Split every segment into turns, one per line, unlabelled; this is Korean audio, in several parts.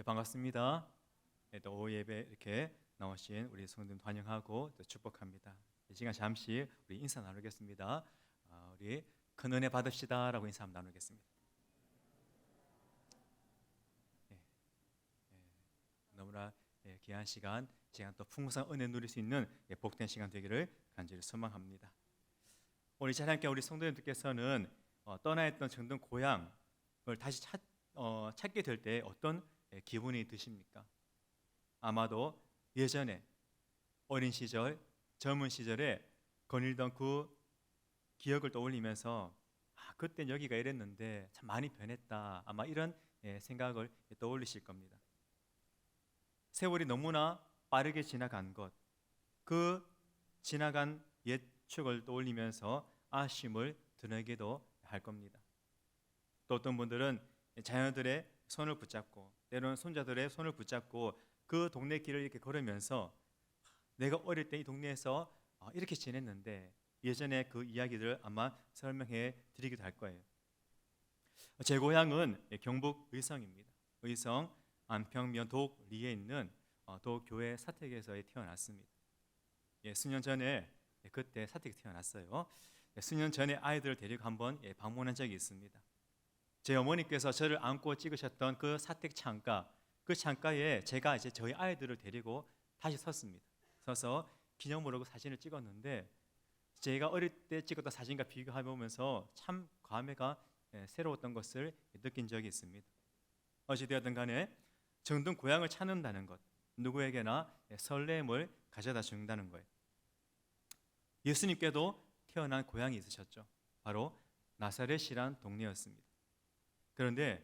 네, 반갑습니다. 네, 또 오후 예배 이렇게 나오신 우리 성도님 환영하고 또 축복합니다. 이 시간 잠시 우리 인사 나누겠습니다. 아, 우리 큰 은혜 받읍시다라고 인사 한번 나누겠습니다. 예, 예, 너무나 예, 귀한 시간, 시간 또 풍성한 은혜 누릴 수 있는 예, 복된 시간 되기를 간절히 소망합니다. 오늘 이 자리에 함께 우리 성도님들께서는 어, 떠나 있던 정든 고향을 다시 찾, 어, 찾게 될 때 어떤 예, 기분이 드십니까? 아마도 예전에 어린 시절, 젊은 시절에 거닐던 그 기억을 떠올리면서 아, 그때 여기가 이랬는데 참 많이 변했다. 아마 이런 예, 생각을 떠올리실 겁니다. 세월이 너무나 빠르게 지나간 것, 그 지나간 옛 추억을 떠올리면서 아쉬움을 드러내기도 할 겁니다. 또 어떤 분들은 자녀들의 손을 붙잡고 때로는 손자들의 손을 붙잡고 그 동네 길을 이렇게 걸으면서 내가 어릴 때 이 동네에서 어, 이렇게 지냈는데 예전에 그 이야기들을 아마 설명해 드리기도 할 거예요. 제 고향은 경북 의성입니다. 의성 안평면 독리에 있는 어, 독교회 사택에서 태어났습니다. 예, 수년 전에 예, 그때 사택에 태어났어요. 예, 수년 전에 아이들을 데리고 한번 예, 방문한 적이 있습니다. 제 어머니께서 저를 안고 찍으셨던 그 사택 창가, 그 창가에 제가 이제 저희 아이들을 데리고 다시 섰습니다. 서서 기념으로 그 사진을 찍었는데 제가 어릴 때 찍었던 사진과 비교해 보면서 참 감회가 예, 새로웠던 것을 느낀 적이 있습니다. 어찌되었든 간에 정든 고향을 찾는다는 것, 누구에게나 예, 설렘을 가져다 준다는 거예요. 예수님께도 태어난 고향이 있으셨죠. 바로 나사렛이란 동네였습니다. 그런데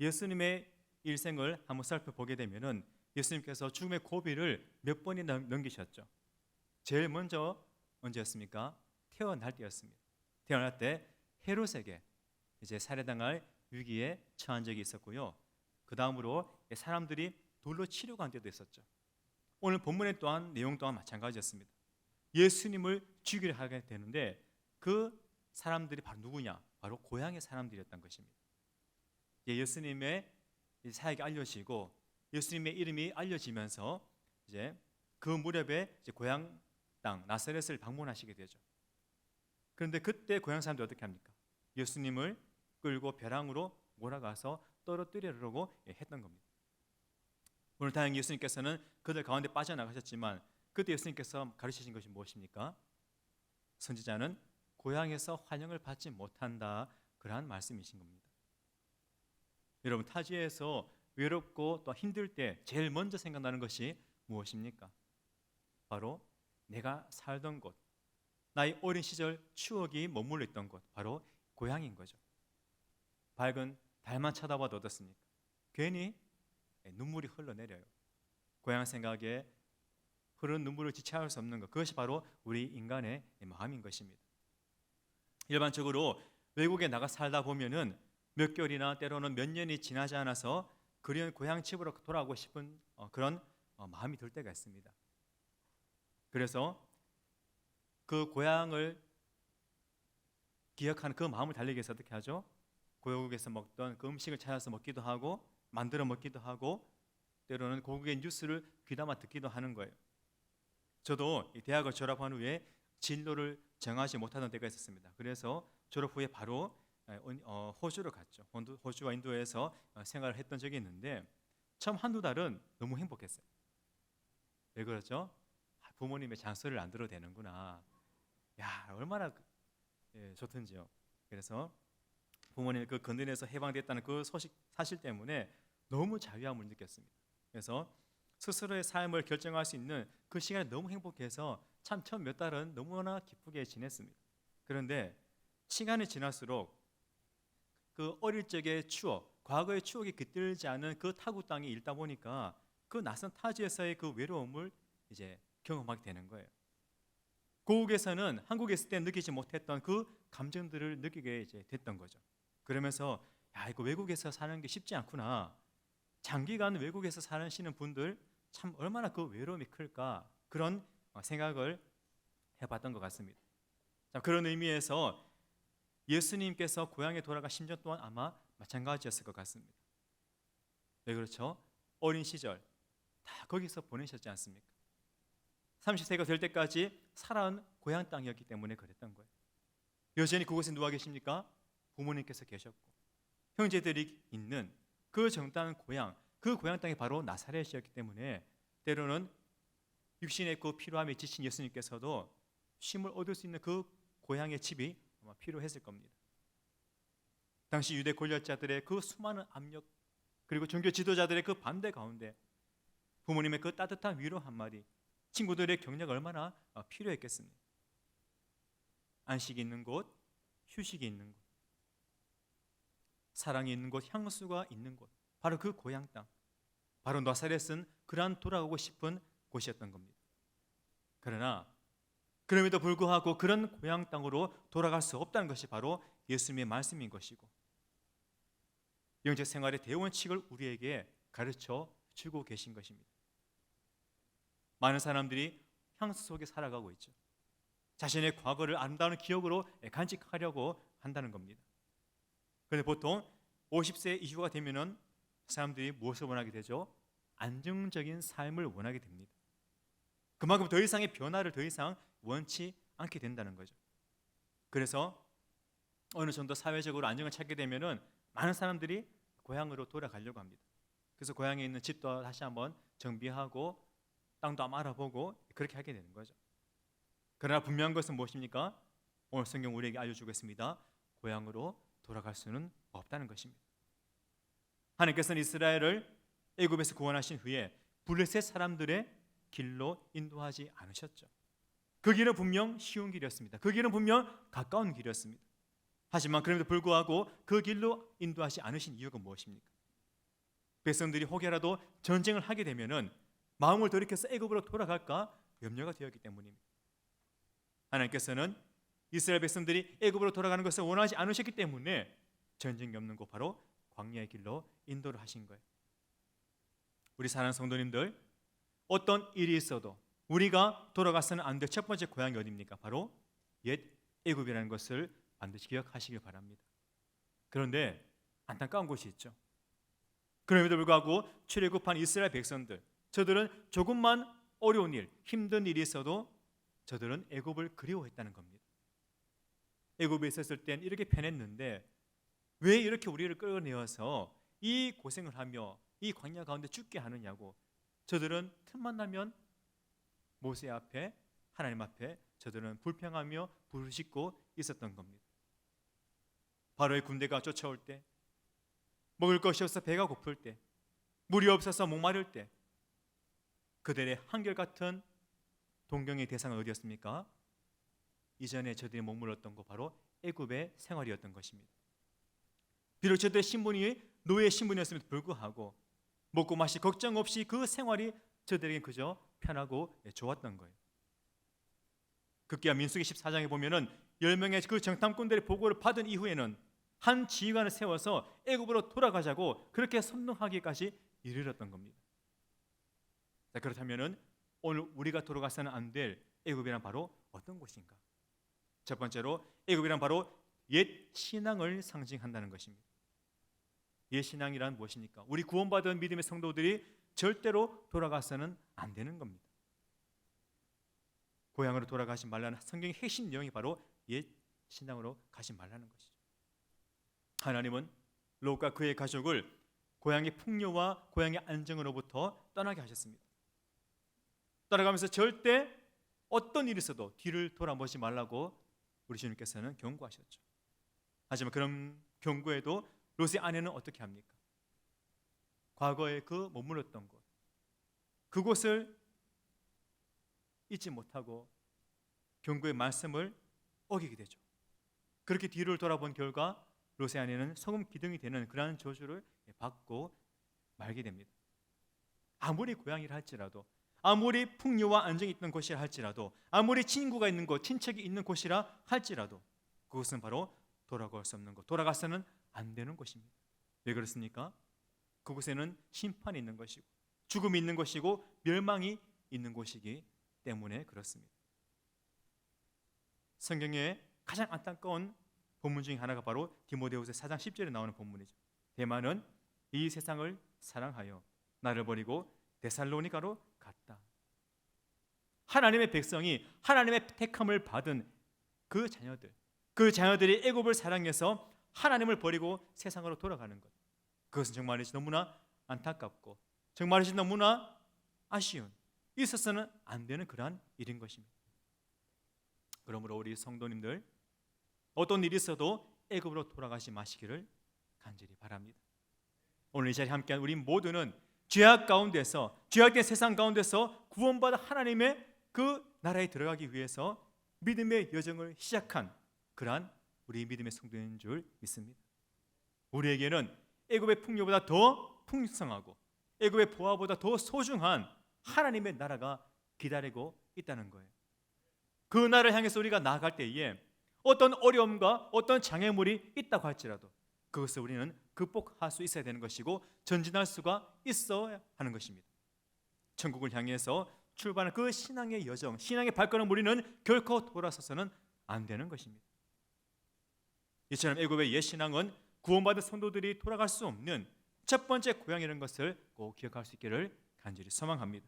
예수님의 일생을 한번 살펴보게 되면은 예수님께서 죽음의 고비를 몇 번이나 넘기셨죠. 제일 먼저 언제였습니까? 태어날 때였습니다. 태어날 때 헤롯에게 이제 살해당할 위기에 처한 적이 있었고요. 그 다음으로 사람들이 돌로 치려고 한 때도 있었죠. 오늘 본문의 또한 내용 또한 마찬가지였습니다. 예수님을 죽이려 하게 되는데 그 사람들이 바로 누구냐? 바로 고향의 사람들이었던 것입니다. 예, 예수님의 사역이 알려지고 예수님의 이름이 알려지면서 이제 그 무렵에 이제 고향 땅 나사렛을 방문하시게 되죠. 그런데 그때 고향 사람들이 어떻게 합니까? 예수님을 끌고 벼랑으로 몰아가서 떨어뜨리려고 예, 했던 겁니다. 오늘 다행히 예수님께서는 그들 가운데 빠져나가셨지만 그때 예수님께서 가르치신 것이 무엇입니까? 선지자는 고향에서 환영을 받지 못한다 그러한 말씀이신 겁니다. 여러분 타지에서 외롭고 또 힘들 때 제일 먼저 생각나는 것이 무엇입니까? 바로 내가 살던 곳, 나의 어린 시절 추억이 머물러 있던 곳, 바로 고향인 거죠. 밝은 달만 쳐다봐도 어떻습니까? 괜히 눈물이 흘러내려요. 고향 생각에 흐른 눈물을 지체할 수 없는 것, 그것이 바로 우리 인간의 마음인 것입니다. 일반적으로 외국에 나가 살다 보면은 몇 개월이나 때로는 몇 년이 지나지 않아서 그리운 고향 집으로 돌아가고 싶은 어, 그런 어, 마음이 들 때가 있습니다. 그래서 그 고향을 기억하는 그 마음을 달리기 위해서 어떻게 하죠? 고국에서 먹던 그 음식을 찾아서 먹기도 하고 만들어 먹기도 하고 때로는 고국의 뉴스를 귀담아 듣기도 하는 거예요. 저도 대학을 졸업한 후에 진로를 정하지 못하던 때가 있었습니다. 그래서 졸업 후에 바로 어, 호주로 갔죠. 호주와 인도에서 어, 생활을 했던 적이 있는데 처음 한두 달은 너무 행복했어요. 왜 그렇죠? 아, 부모님의 잔소리를 안 들어도 되는구나. 야 얼마나 그, 예, 좋든지요. 그래서 부모님 그 건드에서 해방됐다는 그 소식 사실 때문에 너무 자유함을 느꼈습니다. 그래서 스스로의 삶을 결정할 수 있는 그 시간이 너무 행복해서 참 처음 몇 달은 너무나 기쁘게 지냈습니다. 그런데 시간이 지날수록 그 어릴 적의 추억, 과거의 추억이 깃들지 않은 그 타구 땅에 있다 보니까 그 낯선 타지에서의 그 외로움을 이제 경험하게 되는 거예요. 고국에서는 한국에 있을 때 느끼지 못했던 그 감정들을 느끼게 이제 됐던 거죠. 그러면서 야 이거 외국에서 사는 게 쉽지 않구나. 장기간 외국에서 사시는 분들 참 얼마나 그 외로움이 클까 그런 어, 생각을 해봤던 것 같습니다. 자, 그런 의미에서 예수님께서 고향에 돌아가 10년 동안 아마 마찬가지였을 것 같습니다. 왜 그렇죠? 어린 시절 다 거기서 보내셨지 않습니까? 30세가 될 때까지 살아온 고향 땅이었기 때문에 그랬던 거예요. 여전히 그곳에 누가 계십니까? 부모님께서 계셨고 형제들이 있는 그 정당한 고향, 그 고향 땅이 바로 나사렛이었기 때문에 때로는 육신의 그 필요함에 지친 예수님께서도 쉼을 얻을 수 있는 그 고향의 집이 아마 필요했을 겁니다. 당시 유대 권력자들의 그 수많은 압력 그리고 종교 지도자들의 그 반대 가운데 부모님의 그 따뜻한 위로 한마디 친구들의 격려가 얼마나 어, 필요했겠습니까? 안식이 있는 곳, 휴식이 있는 곳, 사랑이 있는 곳, 향수가 있는 곳, 바로 그 고향 땅, 바로 나사렛은 그러한 돌아가고 싶은 곳이었던 겁니다. 그러나 그럼에도 불구하고 그런 고향 땅으로 돌아갈 수 없다는 것이 바로 예수님의 말씀인 것이고 영적 생활의 대원칙을 우리에게 가르쳐 주고 계신 것입니다. 많은 사람들이 향수 속에 살아가고 있죠. 자신의 과거를 아름다운 기억으로 간직하려고 한다는 겁니다. 그런데 보통 50세 이후가 되면은 사람들이 무엇을 원하게 되죠? 안정적인 삶을 원하게 됩니다. 그만큼 더 이상의 변화를 더 이상 원치 않게 된다는 거죠. 그래서 어느 정도 사회적으로 안정을 찾게 되면은 많은 사람들이 고향으로 돌아가려고 합니다. 그래서 고향에 있는 집도 다시 한번 정비하고 땅도 한번 알아보고 그렇게 하게 되는 거죠. 그러나 분명한 것은 무엇입니까? 오늘 성경 우리에게 알려주겠습니다. 고향으로 돌아갈 수는 없다는 것입니다. 하나님께서는 이스라엘을 애굽에서 구원하신 후에 블레셋 사람들의 길로 인도하지 않으셨죠. 그 길은 분명 쉬운 길이었습니다. 그 길은 분명 가까운 길이었습니다. 하지만 그럼에도 불구하고 그 길로 인도하지 않으신 이유가 무엇입니까? 백성들이 혹여라도 전쟁을 하게 되면은 마음을 돌이켜서 애굽으로 돌아갈까 염려가 되었기 때문입니다. 하나님께서는 이스라엘 백성들이 애굽으로 돌아가는 것을 원하지 않으셨기 때문에 전쟁이 없는 곳 바로 광야의 길로 인도를 하신 거예요. 우리 사랑하는 성도님들 어떤 일이 있어도 우리가 돌아가서는 안 될 첫 번째 고향이 어디입니까? 바로 옛 애굽이라는 것을 반드시 기억하시길 바랍니다. 그런데 안타까운 곳이 있죠. 그럼에도 불구하고 출애굽한 이스라엘 백성들 저들은 조금만 어려운 일, 힘든 일이 있어도 저들은 애굽을 그리워했다는 겁니다. 애굽에 있었을 땐 이렇게 편했는데 왜 이렇게 우리를 끌어내어서 이 고생을 하며 이 광야 가운데 죽게 하느냐고 저들은 틈만 나면 모세 앞에 하나님 앞에 저들은 불평하며 부르짖고 있었던 겁니다. 바로의 군대가 쫓아올 때 먹을 것이 없어 배가 고플 때 물이 없어서 목마를 때 그들의 한결같은 동경의 대상은 어디였습니까? 이전에 저들이 머물렀던 곳 바로 애굽의 생활이었던 것입니다. 비록 저들의 신분이 노예 신분이었음에도 불구하고 먹고 마시 걱정 없이 그 생활이 저들에게 그저 편하고 좋았던 거예요. 급기야 민수기 14장에 보면은 10명의 그 정탐꾼들의 보고를 받은 이후에는 한 지휘관을 세워서 애굽으로 돌아가자고 그렇게 선동하기까지 이르렀던 겁니다. 자, 그렇다면은 오늘 우리가 돌아가서는 안 될 애굽이란 바로 어떤 곳인가? 첫 번째로 애굽이란 바로 옛 신앙을 상징한다는 것입니다. 옛 신앙이란 무엇입니까? 우리 구원받은 믿음의 성도들이 절대로 돌아가서는 안 되는 겁니다. 고향으로 돌아가지 말라는 성경의 핵심 내용이 바로 옛 신앙으로 가지 말라는 것이죠. 하나님은 롯과 그의 가족을 고향의 풍요와 고향의 안정으로부터 떠나게 하셨습니다. 따라가면서 절대 어떤 일이 있어도 뒤를 돌아보지 말라고 우리 주님께서는 경고하셨죠. 하지만 그런 경고에도 롯의 아내는 어떻게 합니까? 과거에 그 머물렀던 곳, 그곳을 잊지 못하고 경고의 말씀을 어기게 되죠. 그렇게 뒤를 돌아본 결과 롯의 아내는 소금 기둥이 되는 그러한 저주를 받고 말게 됩니다. 아무리 고향이라 할지라도 아무리 풍요와 안정이 있는 곳이라 할지라도 아무리 친구가 있는 곳, 친척이 있는 곳이라 할지라도 그것은 바로 돌아갈 수 없는 곳, 돌아가서는 안 되는 곳입니다. 왜 그렇습니까? 그곳에는 심판이 있는 것이고 죽음이 있는 것이고 멸망이 있는 곳이기 때문에 그렇습니다. 성경에 가장 안타까운 본문 중에 하나가 바로 디모데후서 4장 10절에 나오는 본문이죠. 대만은 이 세상을 사랑하여 나를 버리고 데살로니가로 갔다. 하나님의 백성이 하나님의 택함을 받은 그 자녀들, 그 자녀들이 애굽을 사랑해서 하나님을 버리고 세상으로 돌아가는 것. 그것은 정말이지 너무나 안타깝고 정말이지 너무나 아쉬운 있어서는 안 되는 그러한 일인 것입니다. 그러므로 우리 성도님들 어떤 일이 있어도 애굽으로 돌아가지 마시기를 간절히 바랍니다. 오늘 이 자리에 함께한 우리 모두는 죄악 가운데서 죄악된 세상 가운데서 구원받아 하나님의 그 나라에 들어가기 위해서 믿음의 여정을 시작한 그러한 우리 믿음의 성도인 줄 믿습니다. 우리에게는 애굽의 풍요보다 더 풍성하고 애굽의 보화보다 더 소중한 하나님의 나라가 기다리고 있다는 거예요. 그 나라를 향해서 우리가 나아갈 때에 어떤 어려움과 어떤 장애물이 있다고 할지라도 그것을 우리는 극복할 수 있어야 되는 것이고 전진할 수가 있어야 하는 것입니다. 천국을 향해서 출발한 그 신앙의 여정, 신앙의 발걸음 우리는 결코 돌아서서는 안 되는 것입니다. 이처럼 애굽의 옛 신앙은 구원받은 성도들이 돌아갈 수 없는 첫 번째 고향이라는 것을 꼭 기억할 수 있기를 간절히 소망합니다.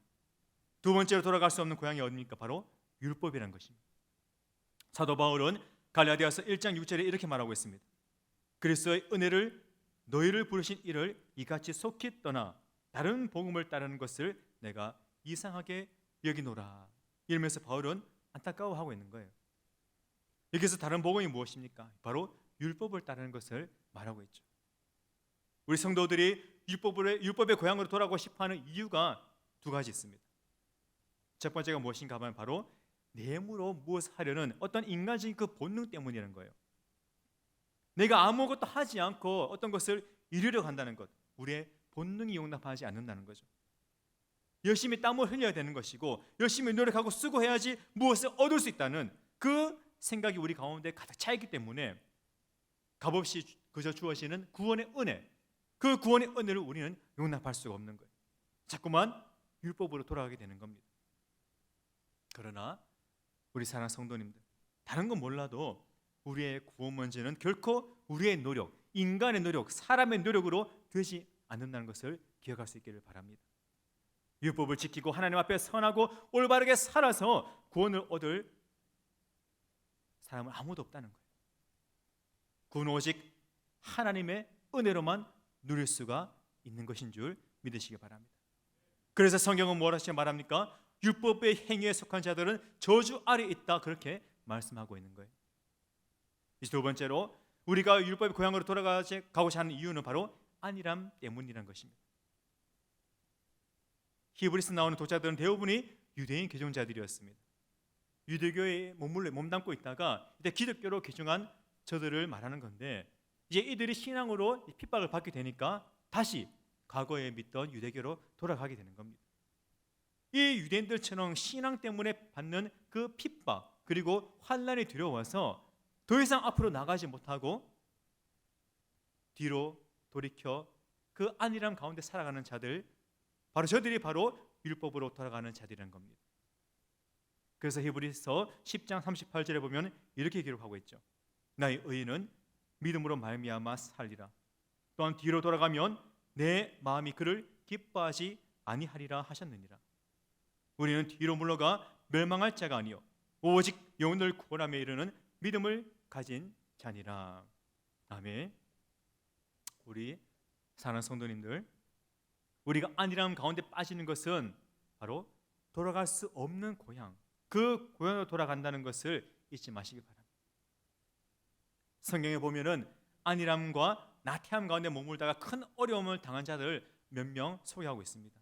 두 번째로 돌아갈 수 없는 고향이 어디입니까? 바로 율법이라는 것입니다. 사도 바울은 갈라디아서 1장 6절에 이렇게 말하고 있습니다. 그리스도의 은혜를 너희를 부르신 이를 이같이 속히 떠나 다른 복음을 따르는 것을 내가 이상하게 여기노라. 이러면서 바울은 안타까워하고 있는 거예요. 여기서 다른 복음이 무엇입니까? 바로 율법을 따르는 것을 말하고 있죠. 우리 성도들이 율법의 율법의 고향으로 돌아가고 싶어하는 이유가 두 가지 있습니다. 첫 번째가 무엇인가 하면 바로 내무로 무엇을 하려는 어떤 인간적인 그 본능 때문이라는 거예요. 내가 아무것도 하지 않고 어떤 것을 이루려고 한다는 것, 우리의 본능이 용납하지 않는다는 거죠. 열심히 땀을 흘려야 되는 것이고 열심히 노력하고 수고해야지 무엇을 얻을 수 있다는 그 생각이 우리 가운데 가득 차 있기 때문에 값없이 그저 주어지는 구원의 은혜, 그 구원의 은혜를 우리는 용납할 수가 없는 거예요. 자꾸만 율법으로 돌아가게 되는 겁니다. 그러나 우리 사랑 성도님들, 다른 건 몰라도 우리의 구원 문제는 결코 우리의 노력, 인간의 노력, 사람의 노력으로 되지 않는다는 것을 기억할 수 있기를 바랍니다. 율법을 지키고 하나님 앞에 선하고 올바르게 살아서 구원을 얻을 사람은 아무도 없다는 거예요. 구원 오직 하나님의 은혜로만 누릴 수가 있는 것인 줄 믿으시기 바랍니다. 그래서 성경은 뭐라고 말합니까? 율법의 행위에 속한 자들은 저주 아래 있다 그렇게 말씀하고 있는 거예요. 이제 두 번째로 우리가 율법의 고향으로 돌아가고자 하는 이유는 바로 안일함 때문이라는 것입니다. 히브리스 나오는 독자들은 대부분이 유대인 개종자들이었습니다. 유대교에 몸을 몸담고 있다가 이제 기독교로 개종한 저들을 말하는 건데 이제 이들이 신앙으로 핍박을 받게 되니까 다시 과거에 믿던 유대교로 돌아가게 되는 겁니다. 이 유대인들처럼 신앙 때문에 받는 그 핍박 그리고 환란이 두려워서 더 이상 앞으로 나가지 못하고 뒤로 돌이켜 그 안일함 가운데 살아가는 자들 바로 저들이 바로 율법으로 돌아가는 자들이라는 겁니다. 그래서 히브리서 10장 38절에 보면 이렇게 기록하고 있죠. 나의 의인은 믿음으로 말미암아 살리라. 또한 뒤로 돌아가면 내 마음이 그를 기뻐하지 아니하리라 하셨느니라. 우리는 뒤로 물러가 멸망할 자가 아니요 오직 영혼을 구원함에 이르는 믿음을 가진 자니라. 아멘. 우리 사는 성도님들, 우리가 안일함 가운데 빠지는 것은 바로 돌아갈 수 없는 고향, 그 고향으로 돌아간다는 것을 잊지 마시기 바랍니다. 성경에 보면은 안일함과 나태함 가운데 머물다가 큰 어려움을 당한 자들 몇 명 소개하고 있습니다.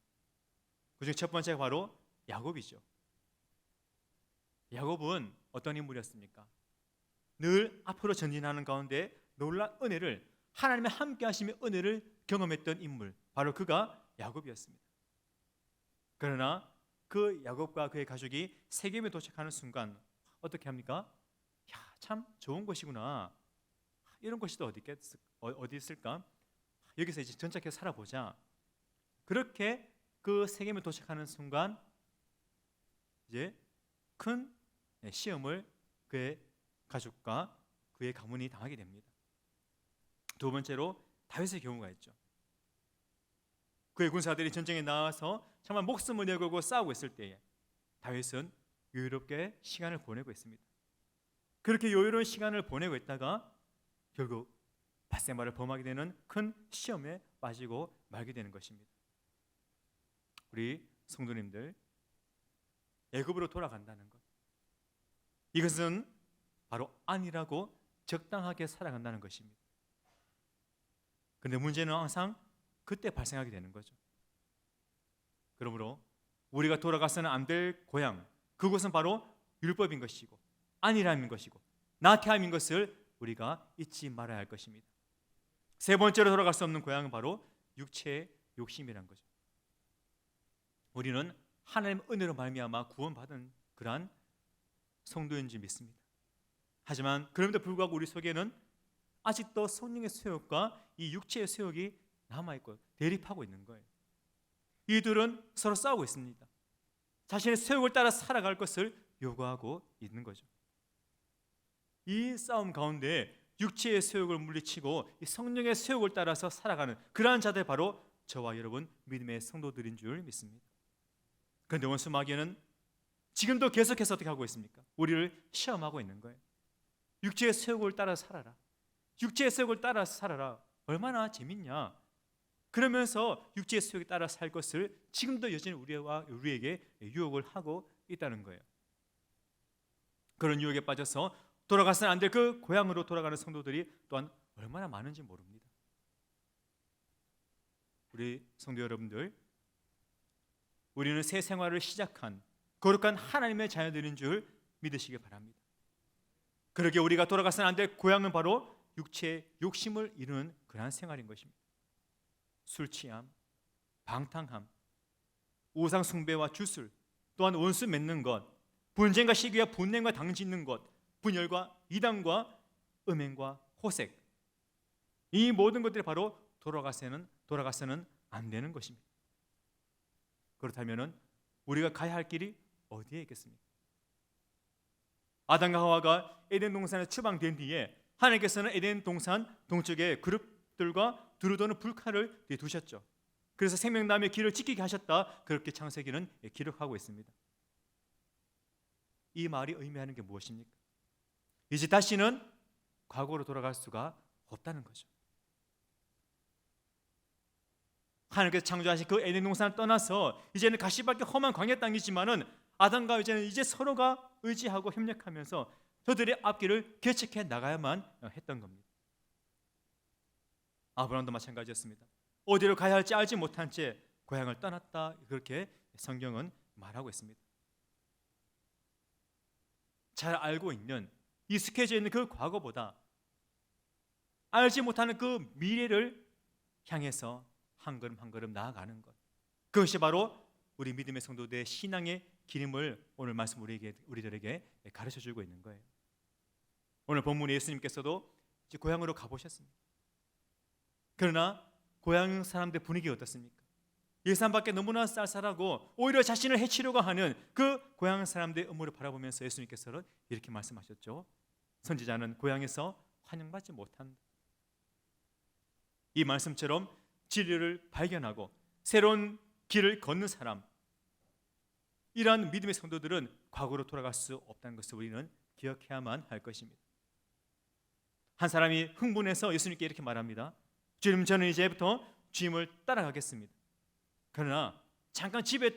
그중 첫 번째가 바로 야곱이죠. 야곱은 어떤 인물이었습니까? 늘 앞으로 전진하는 가운데 놀란 은혜를 하나님의 함께 하심의 은혜를 경험했던 인물 바로 그가 야곱이었습니다. 그러나 그 야곱과 그의 가족이 세겜에 도착하는 순간 어떻게 합니까? 야, 참 좋은 곳이구나. 이런 또 어디 있겠, 어, 어디 있을까? 여기서 이제 전착해서 살아보자. 그렇게 그 세겜에 도착하는 순간 이제 큰 시험을 그의 가족과 그의 가문이 당하게 됩니다. 두 번째로 다윗의 경우가 있죠. 그의 군사들이 전쟁에 나와서 정말 목숨을 내걸고 싸우고 있을 때에 다윗은 여유롭게 시간을 보내고 있습니다. 그렇게 여유로운 시간을 보내고 있다가 결국 바세마를 범하게 되는 큰 시험에 빠지고 말게 되는 것입니다. 우리 성도님들 애굽으로 돌아간다는 것 이것은 바로 아니라고 적당하게 살아간다는 것입니다. 그런데 문제는 항상 그때 발생하게 되는 거죠. 그러므로 우리가 돌아가서는 안 될 고향 그곳은 바로 율법인 것이고 안일함인 것이고 나태함인 것을 우리가 잊지 말아야 할 것입니다. 세 번째로 돌아갈 수 없는 고향은 바로 육체의 욕심이란 거죠. 우리는 하나님 은혜로 말미암아 구원받은 그러한 성도인 줄 믿습니다. 하지만 그럼에도 불구하고 우리 속에는 아직도 성령의 수욕과 이 육체의 수욕이 남아 있고 대립하고 있는 거예요. 이 둘은 서로 싸우고 있습니다. 자신의 수욕을 따라 살아갈 것을 요구하고 있는 거죠. 이 싸움 가운데 육체의 수욕을 물리치고 이 성령의 수욕을 따라서 살아가는 그러한 자들 바로 저와 여러분 믿음의 성도들인 줄 믿습니다. 그런데 원수 마귀는 지금도 계속해서 어떻게 하고 있습니까? 우리를 시험하고 있는 거예요. 육체의 수욕을 따라 살아라. 육체의 수욕을 따라 살아라. 얼마나 재밌냐? 그러면서 육체의 수욕에 따라 살 것을 지금도 여전히 우리와 우리에게 유혹을 하고 있다는 거예요. 그런 유혹에 빠져서 돌아가서는 안 될 그 고향으로 돌아가는 성도들이 또한 얼마나 많은지 모릅니다. 우리 성도 여러분들, 우리는 새 생활을 시작한 거룩한 하나님의 자녀들인 줄 믿으시기 바랍니다. 그러게 우리가 돌아가서는 안 될 고향은 바로 육체의 욕심을 이루는 그러한 생활인 것입니다. 술 취함, 방탕함, 우상 숭배와 주술, 또한 원수 맺는 것, 분쟁과 시기와 분냄과 당짓는 것, 분열과 이단과 음행과 호색. 이 모든 것들이 바로 돌아가서는 돌아가서는 안 되는 것입니다. 그렇다면은 우리가 가야 할 길이 어디에 있겠습니까? 아담과 하와가 에덴 동산에 추방된 뒤에 하나님께서는 에덴 동산 동쪽에 그룹들과 두루도는 불칼을 두셨죠. 그래서 생명나무의 길을 지키게 하셨다. 그렇게 창세기는 기록하고 있습니다. 이 말이 의미하는 게 무엇입니까? 이제 다시는 과거로 돌아갈 수가 없다는 거죠. 하나님께서 창조하신 그 에덴 동산을 떠나서 이제는 가시밭길 험한 광야 땅이지만은 아담과 이제는 이제 서로가 의지하고 협력하면서 저들의 앞길을 개척해 나가야만 했던 겁니다. 아브라함도 마찬가지였습니다. 어디로 가야 할지 알지 못한 채 고향을 떠났다 그렇게 성경은 말하고 있습니다. 잘 알고 있는 익숙해져 있는 그 과거보다 알지 못하는 그 미래를 향해서 한 걸음 한 걸음 나아가는 것. 그것이 바로 우리 믿음의 성도들의 신앙의 기름을 오늘 말씀 우리에게 우리들에게 가르쳐 주고 있는 거예요. 오늘 본문에 예수님께서도 이제 고향으로 가보셨습니다. 그러나 고향 사람들 분위기 어떻습니까? 예산 밖에 너무나 쌀쌀하고 오히려 자신을 해치려고 하는 그 고향 사람들의 음모를 바라보면서 예수님께서는 이렇게 말씀하셨죠. 선지자는 고향에서 환영받지 못한다. 이 말씀처럼 진리를 발견하고 새로운 길을 걷는 사람 이러한 믿음의 성도들은 과거로 돌아갈 수 없다는 것을 우리는 기억해야만 할 것입니다. 한 사람이 흥분해서 예수님께 이렇게 말합니다. 주님 저는 이제부터 주님을 따라가겠습니다. 그러나 잠깐 집에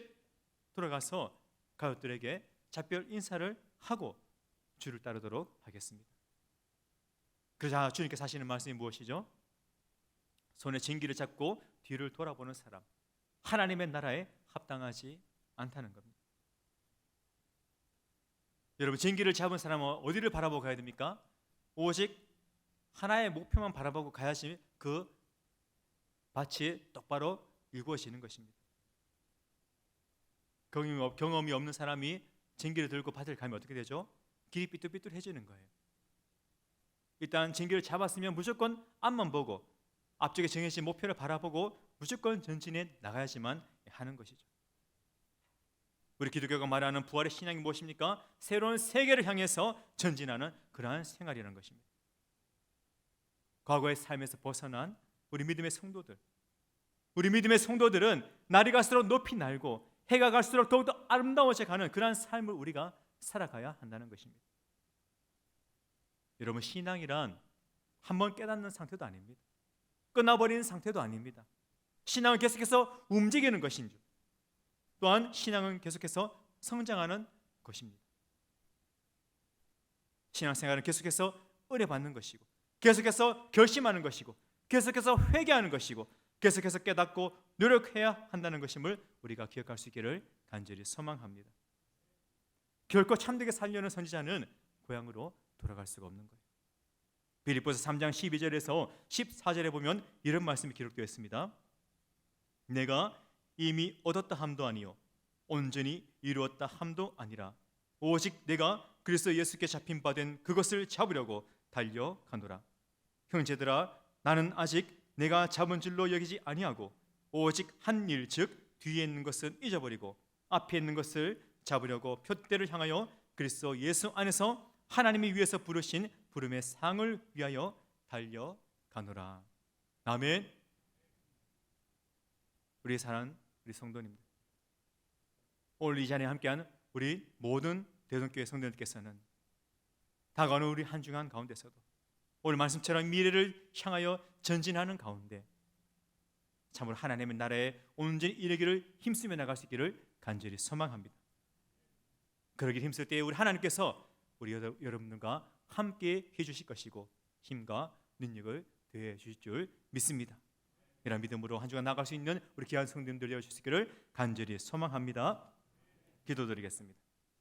돌아가서 가족들에게 작별 인사를 하고 주를 따르도록 하겠습니다. 그러자 주님께서 하시는 말씀이 무엇이죠? 손에 징기를 잡고 뒤를 돌아보는 사람 하나님의 나라에 합당하지 않다는 겁니다. 여러분 징기를 잡은 사람은 어디를 바라보고 가야 됩니까? 오직 하나의 목표만 바라보고 가야지 그 밭이 똑바로 일구어지는 것입니다. 경험이 없는 사람이 징기를 들고 밭을 가면 어떻게 되죠? 길이 삐뚤삐뚤해지는 거예요. 일단 징기를 잡았으면 무조건 앞만 보고 앞쪽에 정해진 목표를 바라보고 무조건 전진해 나가야지만 하는 것이죠. 우리 기독교가 말하는 부활의 신앙이 무엇입니까? 새로운 세계를 향해서 전진하는 그러한 생활이라는 것입니다. 과거의 삶에서 벗어난 우리 믿음의 성도들, 우리 믿음의 성도들은 날이 갈수록 높이 날고 해가 갈수록 더욱더 아름다워져 가는 그러한 삶을 우리가 살아가야 한다는 것입니다. 여러분 신앙이란 한 번 깨닫는 상태도 아닙니다. 끝나버리는 상태도 아닙니다. 신앙은 계속해서 움직이는 것인 줄. 또한 신앙은 계속해서 성장하는 것입니다. 신앙생활은 계속해서 은혜 받는 것이고 계속해서 결심하는 것이고 계속해서 회개하는 것이고 계속해서 깨닫고 노력해야 한다는 것임을 우리가 기억할 수 있기를 간절히 소망합니다. 결코 참되게 살려는 선지자는 고향으로 돌아갈 수가 없는 거예요. 빌립보서 3장 12절에서 14절에 보면 이런 말씀이 기록되어 있습니다. 내가 이미 얻었다 함도 아니요 온전히 이루었다 함도 아니라 오직 내가 그리스도 예수께 잡힌 바 된 그것을 잡으려고 달려가노라. 형제들아 나는 아직 내가 잡은 줄로 여기지 아니하고 오직 한 일 즉 뒤에 있는 것은 잊어버리고 앞에 있는 것을 잡으려고 표대를 향하여 그리스도 예수 안에서 하나님이 위해서 부르신 부름의 상을 위하여 달려 가노라. 아멘. 우리 사랑 우리 성도님들 오늘 이 자리에 함께한 우리 모든 대동교회 성도님께서는 다가오는 우리 한 주간 가운데서도 오늘 말씀처럼 미래를 향하여 전진하는 가운데 참으로 하나님의 나라에 온전히 이르기를 힘쓰며 나갈 수 있기를 간절히 소망합니다. 그러길 힘쓸 때에 우리 하나님께서 우리 여러- 여러분들과 함께 해주실 것이고 힘과 능력을 더해 주실 줄 믿습니다. 이런 믿음으로 한 주간 나갈 수 있는 우리 귀한 성도님들 되어 주시기를 간절히 소망합니다. 기도드리겠습니다.